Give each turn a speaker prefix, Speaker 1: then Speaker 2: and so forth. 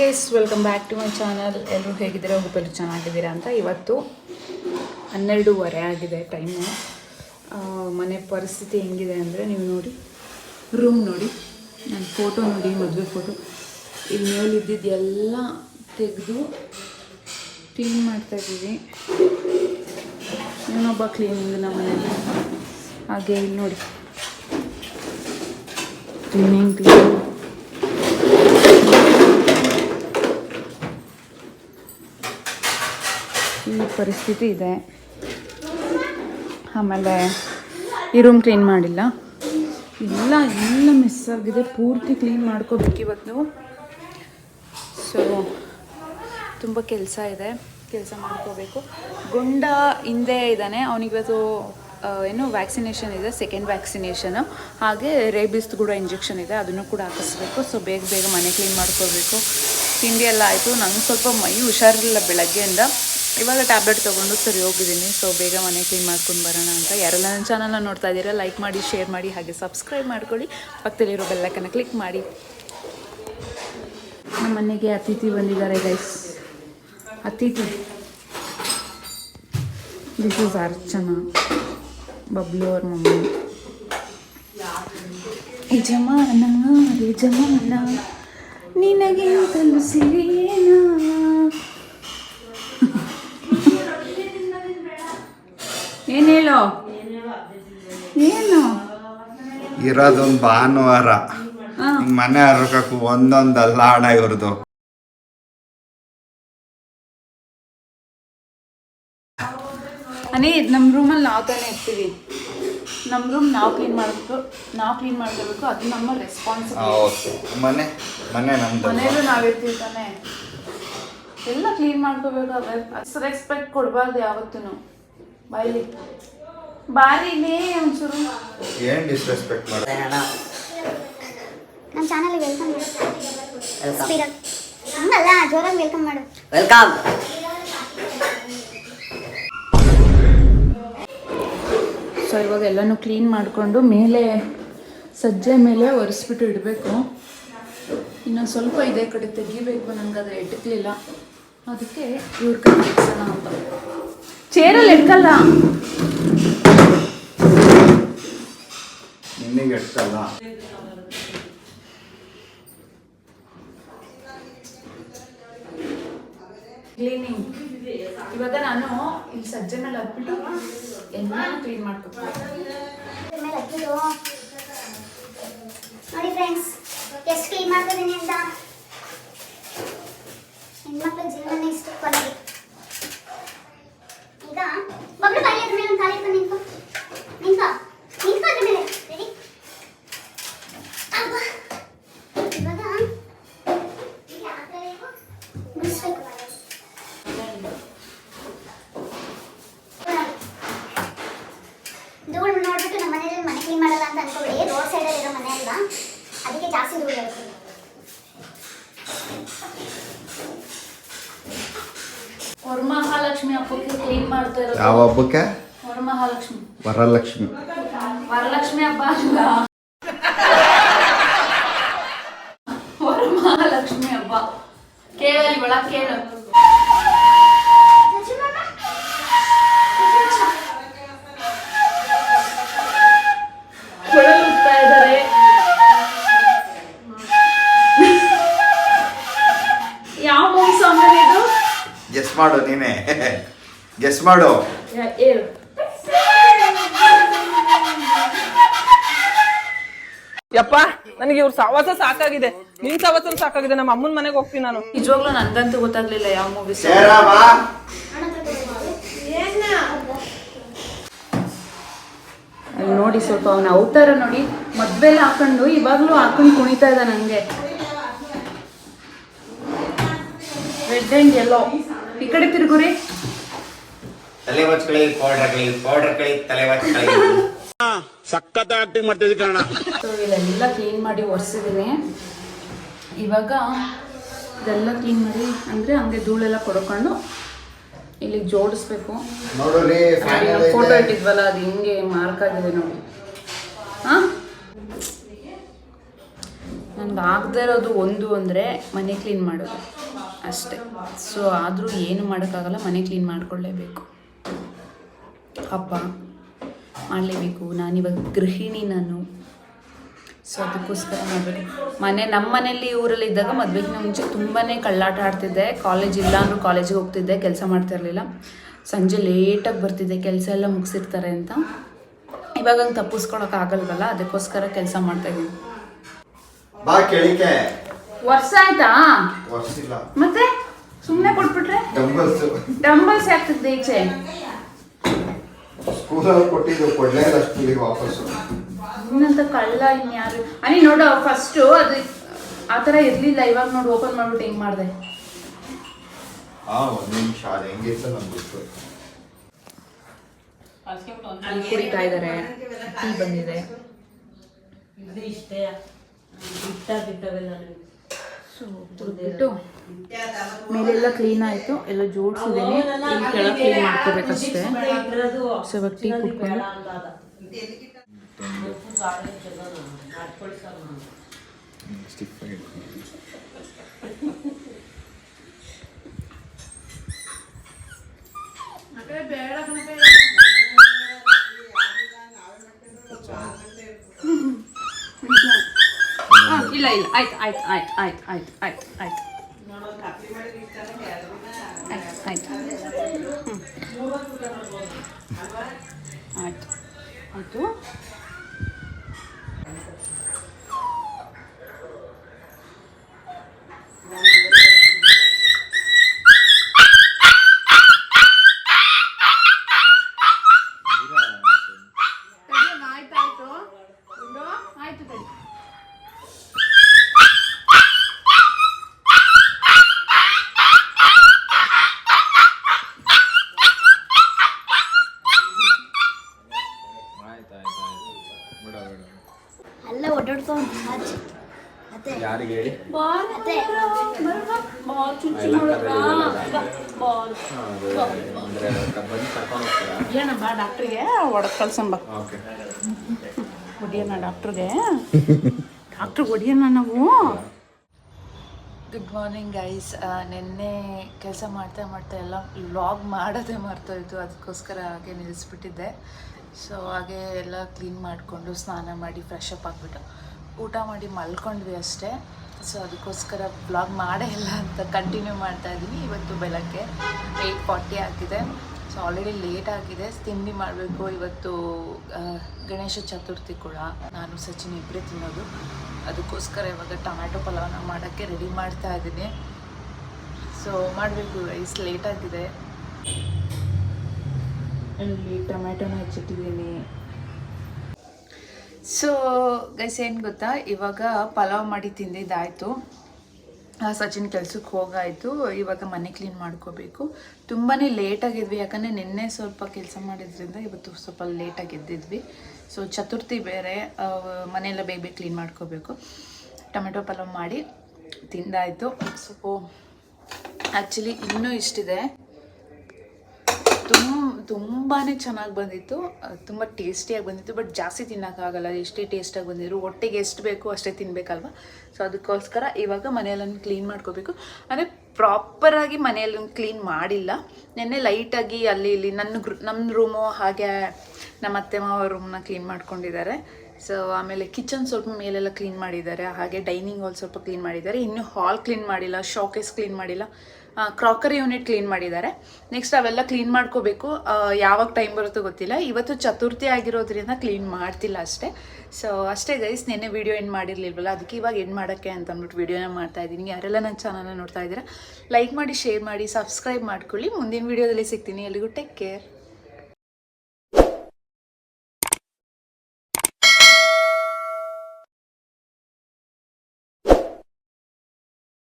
Speaker 1: Guys welcome back to my channel ಎಲ್ಲರೂ ಹೇಗಿದ್ದೀರಾ? ಹುಬ್ಬಲ್ಲಿ ಚೆನ್ನಾಗಿದ್ದೀರಾ ಅಂತ ಇವತ್ತು ಹನ್ನೆರಡೂವರೆ ಆಗಿದೆ ಟೈಮು ಮನೆ ಪರಿಸ್ಥಿತಿ ಹೆಂಗಿದೆ ಅಂದರೆ ನೀವು ನೋಡಿ ರೂಮ್ ನೋಡಿ. ನನ್ನ ಫೋಟೋ ನೋಡಿ, ಮದುವೆ ಫೋಟೋ ಇಲ್ಲಿ ಮೇಲಿದ್ದಿದ್ದು ಎಲ್ಲ ತೆಗೆದು ಕ್ಲೀನ್ ಮಾಡ್ತಾ ಇದ್ದೀವಿ. ಇನ್ನೊಬ್ಬ ಕ್ಲೀನಿಂಗ್ ನಮ್ಮ ಮನೆಯಲ್ಲಿ. ಹಾಗೆ ಇಲ್ಲಿ ನೋಡಿ. ಕ್ಲೀನಿಂಗ್ ಕ್ಲೀನಿಂಗ್ ಪರಿಸ್ಥಿತಿ ಇದೆ. ಆಮೇಲೆ ಈ ರೂಮ್ ಕ್ಲೀನ್ ಮಾಡಿಲ್ಲ. ಎಲ್ಲ ಎಲ್ಲ ಮಿಸ್ ಆಗಿದೆ. ಪೂರ್ತಿ ಕ್ಲೀನ್ ಮಾಡ್ಕೋಬೇಕು ಇವತ್ತು ಸೊ ತುಂಬ ಕೆಲಸ ಇದೆ. ಕೆಲಸ ಮಾಡ್ಕೋಬೇಕು. ಗುಂಡ ಹಿಂದೆ ಇದ್ದಾನೆ. ಅವನಿಗಿವತ್ತು ಏನು ವ್ಯಾಕ್ಸಿನೇಷನ್ ಇದೆ. ಸೆಕೆಂಡ್ ವ್ಯಾಕ್ಸಿನೇಷನು ಹಾಗೆ ರೇಬಿಸ್ದು ಕೂಡ ಇಂಜೆಕ್ಷನ್ ಇದೆ. ಅದನ್ನು ಕೂಡ ಹಾಕಿಸ್ಬೇಕು. ಸೊ ಬೇಗ ಬೇಗ ಮನೆ ಕ್ಲೀನ್ ಮಾಡ್ಕೋಬೇಕು. ತಿಂಡಿ ಎಲ್ಲ ಆಯಿತು. ನಂಗೆ ಸ್ವಲ್ಪ ಮೈ ಹುಷಾರಿಲ್ಲ ಬೆಳಗ್ಗೆಯಿಂದ. ಇವಾಗ ಟ್ಯಾಬ್ಲೆಟ್ ತೊಗೊಂಡು ಸರಿ ಹೋಗಿದ್ದೀನಿ ಸೊ ಬೇಗ ಮನೆ ಕ್ಲೀನ್ ಮಾಡ್ಕೊಂಡು ಬರೋಣ ಅಂತ. ಯಾರೆಲ್ಲ ನನ್ನ ಚಾನಲ್ನ ನೋಡ್ತಾ ಇದ್ದೀರಾ ಲೈಕ್ ಮಾಡಿ ಶೇರ್ ಮಾಡಿ, ಹಾಗೆ ಸಬ್ಸ್ಕ್ರೈಬ್ ಮಾಡ್ಕೊಳ್ಳಿ. ಪಕ್ಕದಲ್ಲಿರೋ ಬೆಲ್ಲಕ್ಕನ್ನು ಕ್ಲಿಕ್ ಮಾಡಿ. ನಮ್ಮ ಮನೆಗೆ ಅತಿಥಿ ಬಂದಿದ್ದಾರೆ ಗೈಸ್ ಅತಿಥಿ. ದಿಸ್ ಇಸ್ ಅರ್ಚನಾ ಬಬ್ಲು ಅವ್ರ ಮಮ್ಮಿ. ಯಜಮಾನ ಯಜಮಾನ ನಿನಗಿಂತಲೂ ಸಿರಿಯೇನ ಏನು ಹೇಳೋ ಏನು?
Speaker 2: ಇರೋದೊಂದು ಭಾನುವಾರ. ಮನೆ ಹರಕಕ್ಕೂ ಒಂದೊಂದಲ್ಲ ಹಣ ಇವ್ರದ್ದು
Speaker 1: ಅನೇ ನಮ್ಮ ರೂಮಲ್ಲಿ ನಾವು ತಾನೇ ಇರ್ತೀವಿ. ನಮ್ಮ ರೂಮ್ ನಾವು ಕ್ಲೀನ್ ಮಾಡಬೇಕು ನಾವು ಕ್ಲೀನ್ ಮಾಡ್ಕೋಬೇಕು ಅದು ನಮ್ಮ ರೆಸ್ಪಾನ್ಸಿಬಿಲಿಟಿ
Speaker 2: ಮನೆ ಮನೆ ನಮ್ದು
Speaker 1: ಮನೇಲೂ ನಾವಿರ್ತೀವಿ ತಾನೇ. ಎಲ್ಲ ಕ್ಲೀನ್ ಮಾಡ್ಕೋಬೇಕು ಅದು ರೆಸ್ಪೆಕ್ಟ್ ಕೊಡಬಾರ್ದು ಯಾವತ್ತೂ ಬಾಯ್ಲಿ ಬಾರಿ ಇಲ್ಲಿ ಒಂಚೂರು.
Speaker 2: ಏನ್ ಡಿಸ್ರೆಸ್ಪೆಕ್ಟ್ ಅಣ್ಣ.
Speaker 3: ನಮ್ಮ ಚಾನಲ್ಗೆ ವೆಲ್ಕಮ್ ವೆಲ್ಕಮ್ ಸ್ಪೀಡಾಗಿ ಹಂಗಲ್ಲ ಜೋರಾಗಿ ವೆಲ್ಕಮ್ ಮಾಡು.
Speaker 4: ವೆಲ್ಕಮ್
Speaker 1: ಸೊ ಇವಾಗ ಎಲ್ಲನೂ ಕ್ಲೀನ್ ಮಾಡಿಕೊಂಡು ಮೇಲೆ ಸಜ್ಜೆ ಮೇಲೆ ಒರೆಸ್ಬಿಟ್ಟು ಇಡಬೇಕು. ಇನ್ನೊಂದು ಸ್ವಲ್ಪ ಇದೇ ಕಡೆ ತೆಗಿಬೇಕು ನನಗೆ ಅದು ಎಟಕ್ಲಿಲ್ಲ. ಅದಕ್ಕೆ ಇವ್ರ ಕಡೆ ಅಂತ. ಚೇರಲ್ಲಿ ಎಟ್ಕಲ್ಲ
Speaker 2: ನಿನ್ನಿಗೆ ಎಷ್ಟಲ್ಲ
Speaker 1: ಕ್ಲೀನಿಂಗ್ ಇವಾಗ ನಾನು ಇಲ್ಲಿ ಸಜ್ಜೆ ಮೇಲೆ ಹತ್ಬಿಟ್ಟು ಎಲ್ಲ ಕ್ಲೀನ್ ಮಾಡ್ಕೊತೀನಿ
Speaker 3: ಮೇಲೆ ಹತ್ತಿದ್ದು ನೋಡಿ ಫ್ರೆಂಡ್ಸ್ ಎಷ್ಟು ಕ್ಲೀನ್ ಮಾಡ್ತಿದ್ದೀನಿ ಅಂತ ಹೆಣ್ಮಕ್ಳ ಜೀವನ ಇಷ್ಟು ಕೊನೆಗೆ ಈಗ ಮಗಳು ಬಾಯಿ ಅದ್ರ ಮೇಲೆ ಒಂದು ಕಾಲಿ ಇಟ್ಕೊಂಡು ನಿಂತ್ಕೊ ನಿಂತ್ಕೊ ನಿಂತ್ಕೊ ಅದ್ರ ಮೇಲೆ ರೆಡಿ ಅಬ್ಬಾ ಇವಾಗ ಇಲ್ಲಿ ಆ ಕಡೆಗೂ ಮುಗಿಸ್ಬೇಕು ಧೂಳು ನೋಡ್ಬಿಟ್ಟು ನಮ್ಮ ಮನೇಲಿ ಮನೆ ಕ್ಲೀನ್ ಮಾಡಲ್ಲ ಅಂತ ಅನ್ಕೋಬೇಡಿ ರೋಡ್ ಸೈಡಲ್ಲಿ ಇರೋ ಮನೆ ಅಲ್ವಾ ಅದಕ್ಕೆ ಜಾಸ್ತಿ ಧೂಳು ಇರುತ್ತೆ
Speaker 1: ವರಮಹಾಲಕ್ಷ್ಮಿ ಹಬ್ಬಕ್ಕೆ ಕ್ಲೀನ್ ಮಾಡ್ತಾ ಇರೋದು.
Speaker 2: ಯಾವ ಹಬ್ಬಕ್ಕೆ?
Speaker 1: ವರಮಹಾಲಕ್ಷ್ಮಿ
Speaker 2: ವರಲಕ್ಷ್ಮಿ.
Speaker 1: ವರಲಕ್ಷ್ಮಿ ಹಬ್ಬ ಅಲ್ಲ. ವರಮಹಾಲಕ್ಷ್ಮಿ ಹಬ್ಬ. ಕೇಳಲಿ ಕೇಳು.
Speaker 2: ಮಾಡು ನೀನೆ. ಗೆಸ್ ಮಾಡು.
Speaker 5: ಯಪ್ಪ ನನಗೆ ಇವ್ರ ಸಾವಾಸ ಸಾಕಾಗಿದೆ. ನಿನ್ ಸಾವಾಸ ಸಾಕಾಗಿದೆ. ನಮ್ಮ ಅಮ್ಮನ ಮನೆಗೆ ಹೋಗ್ತೀನಿ ನಾನು.
Speaker 1: ನಿಜವಾಗ್ಲೂ ನನ್ಗಂತೂ ಗೊತ್ತಾಗ್ಲಿಲ್ಲ ಯಾವ ಮೂವಿ ನೋಡಿ ಸ್ವಲ್ಪ ಅವನ ಅವತಾರ ನೋಡಿ. ಮದ್ವೆಲ್ಲ ಹಾಕೊಂಡು ಇವಾಗ್ಲೂ ಹಾಕೊಂಡು ಕುಣಿತಾ ಇದ್ದ ನಂಗೆ. ರೆಡ್ ಅಂಡ್ ಎಲ್ಲೋ ಈ ಕಡೆ ತಿರುಗುರಿ.
Speaker 2: ತಲೆ ಬಚ್ಕಳಿ ಪೌಡರ್ ಕಳಿ ಪೌಡರ್ ಕಳಿ ತಲೆ ಬಚ್ಕಳಿ
Speaker 6: ಸಖತ್ ಆಕ್ಟಿಂಗ್ ಮಾಡ್ತಿದ್ದೆ ಕಾರಣ
Speaker 1: ಸೊ ಇಲ್ಲೆಲ್ಲ ಕ್ಲೀನ್ ಮಾಡಿ ಒರೆಸಿದ್ದೀನಿ ಇವಾಗ ಇದೆಲ್ಲ ಕ್ಲೀನ್ ಮಾಡಿ ಅಂದರೆ ಹಂಗೆ ಧೂಳೆಲ್ಲ ಕೊಡ್ಕೊಂಡು ಇಲ್ಲಿ ಜೋಡಿಸ್ಬೇಕು.
Speaker 2: ನೋಡು
Speaker 1: ಫೋಟೋ ಇಟ್ಟಿದ್ವಲ್ಲ ಅದು ಹಿಂಗೆ ಮಾರ್ಕ್ ಆಗಿದೆ ನೋಡಿ. ಹಾಂ? ನಂದು ನನಗೆ ಆಗದೆ ಇರೋದು ಒಂದು ಅಂದರೆ ಮನೆ ಕ್ಲೀನ್ ಮಾಡೋದು. ಅಷ್ಟೇ. ಸೊ ಆದರೂ ಏನು ಮಾಡೋಕ್ಕಾಗಲ್ಲ, ಮನೆ ಕ್ಲೀನ್ ಮಾಡಿಕೊಳ್ಳೇಬೇಕು. ಹಬ್ಬ ಮಾಡಲೇಬೇಕು. ನಾನಿವಾಗ ಗೃಹಿಣಿ ನಾನು. ಸೊ ಅದಕ್ಕೋಸ್ಕರ ಮಾಡಬೇಕು. ಮನೆ ನಮ್ಮ ಮನೇಲಿ ಊರಲ್ಲಿ ಇದ್ದಾಗ ಮದುವೆಗಿನ ಮುಂಚೆ ತುಂಬಾ ಕಳ್ಳಾಟ ಆಡ್ತಿದ್ದೆ. ಕಾಲೇಜ್ ಇಲ್ಲ ಅಂದರೂ ಕಾಲೇಜಿಗೆ ಹೋಗ್ತಿದ್ದೆ, ಕೆಲಸ ಮಾಡ್ತಿರಲಿಲ್ಲ ಸಂಜೆ ಲೇಟಾಗಿ ಬರ್ತಿದ್ದೆ, ಕೆಲಸ ಎಲ್ಲ ಮುಗಿಸಿರ್ತಾರೆ ಅಂತ. ಇವಾಗ ಹಂಗೆ ಅದಕ್ಕೋಸ್ಕರ ಕೆಲಸ ಮಾಡ್ತಾಯಿದ್ದೀನಿ ವರ್ಷ ಆಯ್ತಾ? ಮತ್ತೆ? ಸುಮ್ಮನೆ ಕೊಟ್ಬಿಟ್ರೆ?
Speaker 2: ಡಂಬಲ್ಸ್
Speaker 1: ಡಂಬಲ್ಸ್ ಆಗ್ತದೆ ಈಚೆ?
Speaker 2: ಸ್ಕೂಲಲ್ಲಿ ಕೊಟ್ಟಿದ್ದು ಕೊಡ್ಲೇ ಇಲ್ಲ ಸ್ಕೂಲಿಗೆ ವಾಪಸ್ಸು?
Speaker 1: ಇನ್ನಂತ ಕಳ್ಳ ಇನ್ಯಾರು? ಅನಿ ನೋಡು ಫಸ್ಟು ಅದು ಆ ಥರ ಇರಲಿಲ್ಲ ಇವಾಗ ನೋಡು ಓಪನ್ ಮಾಡ್ಬಿಟ್ಟು ಹೆಂಗೆ ಮಾಡಿದೆ?
Speaker 2: ಹಾ ಒಂದ್ ನಿಮಿಷ ಅದು ಹೆಂಗಿತ್ತು ನಮ್ಗೆ ಗೊತ್ತು.
Speaker 1: ಕುಡಿತಾ ಇದ್ದಾರೆ ಟೀ ಬಂದಿದೆ. ಸೊ ಕುಡಿದ್ಬಿಟ್ಟು ಮೇಲೆಲ್ಲ ಕ್ಲೀನ್ ಆಯಿತು. ಎಲ್ಲ ಜೋಡಿಸಿದ್ದೀನಿ ಇಲ್ಲಿ ಕೆಳಗೆ ಕ್ಲೀನ್ ಮಾಡ್ಕೋಬೇಕಷ್ಟೇ ಸೊ ಇವಾಗ ಟೀ ಕುಡ್ಕೊಂಡು ಆ, ಇಲ್ಲ ಇಲ್ಲ ಆಯ್ತು ಆಯ್ತು ಆಯ್ತು ಆಯ್ತು ಆಯ್ತು ಆಯ್ತು ಆಯ್ತು. ಆಯ್ತು ಆಯ್ತು. ಹ್ಞೂ ಆಯ್ತು ಆಯಿತು ಆಯ್ತಾಯ್ತು ಆಯ್ತು ತಡಿ
Speaker 3: ಅಲ್ಲ ಓಡಾಡ್ಕೊಂಡು ಅಜ್ಜಿ ಅತ್ತೆ
Speaker 2: ಯಾರಿಗೆ ಹೇಳಿ
Speaker 3: ಅತ್ತೆ
Speaker 2: ಅಂದ್ರೆ ಬಂದು ಕರ್ಕೊಂಡು ಹೋಗ್ತೀರಾ
Speaker 1: ಏನಮ್ಮ ಡಾಕ್ಟ್ರಿಗೆ ಕಳ್ಸಂಬ
Speaker 2: ಓಕೆ
Speaker 1: ಹೊಡಿಯೋಣ ಡಾಕ್ಟ್ರಿಗೆ ಡಾಕ್ಟ್ರಿಗೆ ಹೊಡಿಯೋಣ ನಾವು ಗುಡ್ ಮಾರ್ನಿಂಗ್ ಗೈಸ್ ನಿನ್ನೆ ಕೆಲಸ ಮಾಡ್ತಾ ಮಾಡ್ತಾ ಎಲ್ಲ ಲಾಗ್ ಮಾಡೋದೇ ಇತ್ತು ಅದಕ್ಕೋಸ್ಕರ ಹಾಗೆ ನಿಲ್ಲಿಸ್ಬಿಟ್ಟಿದ್ದೆ. ಸೊ ಹಾಗೆ ಎಲ್ಲ ಕ್ಲೀನ್ ಮಾಡಿಕೊಂಡು ಸ್ನಾನ ಮಾಡಿ ಫ್ರೆಶ್ ಅಪ್ ಆಗಿಬಿಟ್ಟು ಊಟ ಮಾಡಿ ಮಲ್ಕೊಂಡ್ವಿ ಅಷ್ಟೇ. ಸೊ ಅದಕ್ಕೋಸ್ಕರ ಬ್ಲಾಗ್ ಮಾಡೇ ಇಲ್ಲ ಅಂತ ಕಂಟಿನ್ಯೂ ಮಾಡ್ತಾ ಇದ್ದೀನಿ ಇವತ್ತು ಬೆಳಗ್ಗೆ ಏಯ್ಟ್ ಫಾರ್ಟಿ ಆಗಿದೆ ಸೊ ಆಲ್ರೆಡಿ ಲೇಟ್ ಆಗಿದೆ. ತಿಂಡಿ ಮಾಡಬೇಕು. ಇವತ್ತು ಗಣೇಶ ಚತುರ್ಥಿ ಕೂಡ. ನಾನು, ಸಚಿನ್ ಇಬ್ಬರೇ ತಿನ್ನೋದು. ಅದಕ್ಕೋಸ್ಕರ ಇವಾಗ ಟೊಮ್ಯಾಟೊ ಪಲಾವನ್ನ ಮಾಡೋಕ್ಕೆ ರೆಡಿ ಮಾಡ್ತಾ ಇದ್ದೀನಿ ಸೊ ಮಾಡಬೇಕು ರೈಸ್ ಲೇಟ್ ಆಗಿದೆ. ಇಲ್ಲಿ ಟೊಮ್ಯಾಟೊನ ಹಚ್ಚಿಟ್ಟಿದ್ದೀನಿ. ಸೊ ಗೈಸ್ ಏನು ಗೊತ್ತಾ? ಇವಾಗ ಪಲಾವ್ ಮಾಡಿ ತಿಂದಿದ್ದಾಯಿತು. ಸಚಿನ್ ಕೆಲ್ಸಕ್ಕೆ ಹೋಗಾಯಿತು. ಇವಾಗ ಮನೆ ಕ್ಲೀನ್ ಮಾಡ್ಕೋಬೇಕು. ತುಂಬಾ ಲೇಟಾಗಿದ್ವಿ ಯಾಕಂದರೆ ನಿನ್ನೆ ಸ್ವಲ್ಪ ಕೆಲಸ ಮಾಡಿದ್ರಿಂದ ಇವತ್ತು ಸ್ವಲ್ಪ ಲೇಟಾಗಿ ಎದ್ದಿದ್ವಿ ಸೊ ಚತುರ್ಥಿ ಬೇರೆ. ಮನೆಯೆಲ್ಲ ಬೇಗ ಬೇಗ ಕ್ಲೀನ್ ಮಾಡ್ಕೋಬೇಕು. ಟೊಮೆಟೊ ಪಲಾವ್ ಮಾಡಿ ತಿಂದಾಯಿತು. ಸೊ ಆ್ಯಕ್ಚುಲಿ ಇನ್ನೂ ಇಷ್ಟಿದೆ. ತುಂಬ ಚೆನ್ನಾಗಿ ಬಂದಿತ್ತು. ತುಂಬ ಟೇಸ್ಟಿಯಾಗಿ ಬಂದಿತ್ತು. ಬಟ್ ಜಾಸ್ತಿ ತಿನ್ನೋಕ್ಕಾಗಲ್ಲ. ಎಷ್ಟೇ ಟೇಸ್ಟಾಗಿ ಬಂದಿದ್ರು ಹೊಟ್ಟೆಗೆ ಎಷ್ಟು ಬೇಕು ಅಷ್ಟೇ ತಿನ್ನಬೇಕಲ್ವ ಸೊ ಅದಕ್ಕೋಸ್ಕರ ಇವಾಗ ಮನೆಯಲ್ಲೊಂದು ಕ್ಲೀನ್ ಮಾಡ್ಕೋಬೇಕು. ಅಂದರೆ ಪ್ರಾಪರಾಗಿ ಮನೆಯಲ್ಲಿ ಕ್ಲೀನ್ ಮಾಡಿಲ್ಲ. ನೆನ್ನೆ ಲೈಟಾಗಿ ಅಲ್ಲಿ ಇಲ್ಲಿ ನನ್ನ ಗ್ರೂ ನಮ್ಮ ರೂಮು ಹಾಗೆ ನಮ್ಮ ಅತ್ತೆ ಮಾವ ರೂಮ್ನ ಕ್ಲೀನ್ ಮಾಡ್ಕೊಂಡಿದ್ದಾರೆ. ಸೊ ಆಮೇಲೆ ಕಿಚನ್ ಸ್ವಲ್ಪ ಮೇಲೆಲ್ಲ ಕ್ಲೀನ್ ಮಾಡಿದ್ದಾರೆ. ಹಾಗೆ ಡೈನಿಂಗ್ ಹಾಲ್ ಸ್ವಲ್ಪ ಕ್ಲೀನ್ ಮಾಡಿದ್ದಾರೆ. ಇನ್ನೂ ಹಾಲ್ ಕ್ಲೀನ್ ಮಾಡಿಲ್ಲ ಶೋಕೇಸ್ ಕ್ಲೀನ್ ಮಾಡಿಲ್ಲ. ಕ್ರಾಕರಿ ಯೂನಿಟ್ ಕ್ಲೀನ್ ಮಾಡಿದ್ದಾರೆ. ನೆಕ್ಸ್ಟ್ ಅವೆಲ್ಲ ಕ್ಲೀನ್ ಮಾಡ್ಕೋಬೇಕು. ಯಾವಾಗ ಟೈಮ್ ಬರುತ್ತೋ ಗೊತ್ತಿಲ್ಲ. ಇವತ್ತು ಚತುರ್ಥಿ ಆಗಿರೋದ್ರಿಂದ ಕ್ಲೀನ್ ಮಾಡ್ತಿಲ್ಲ ಅಷ್ಟೇ. ಸೊ ಅಷ್ಟೇ ಗೈಸ್ ನಿನ್ನೆ ವೀಡಿಯೋ ಏನು ಮಾಡಿರಲಿಲ್ವಲ್ಲ, ಅದಕ್ಕೆ ಇವಾಗ ಏನು ಮಾಡೋಕ್ಕೆ ಅಂತ ಅಂದ್ಬಿಟ್ಟು ವೀಡಿಯೋನ ಮಾಡ್ತಾ ಇದ್ದೀನಿ. ಯಾರೆಲ್ಲ ನನ್ನ ಚಾನಲ್ನ ನೋಡ್ತಾ ಇದ್ದೀರಾ ಲೈಕ್ ಮಾಡಿ ಶೇರ್ ಮಾಡಿ ಸಬ್ಸ್ಕ್ರೈಬ್ ಮಾಡ್ಕೊಳ್ಳಿ. ಮುಂದಿನ ವೀಡಿಯೋದಲ್ಲಿ ಸಿಗ್ತೀನಿ. ಎಲ್ಲಿಗೂ ಟೇಕ್ ಕೇರ್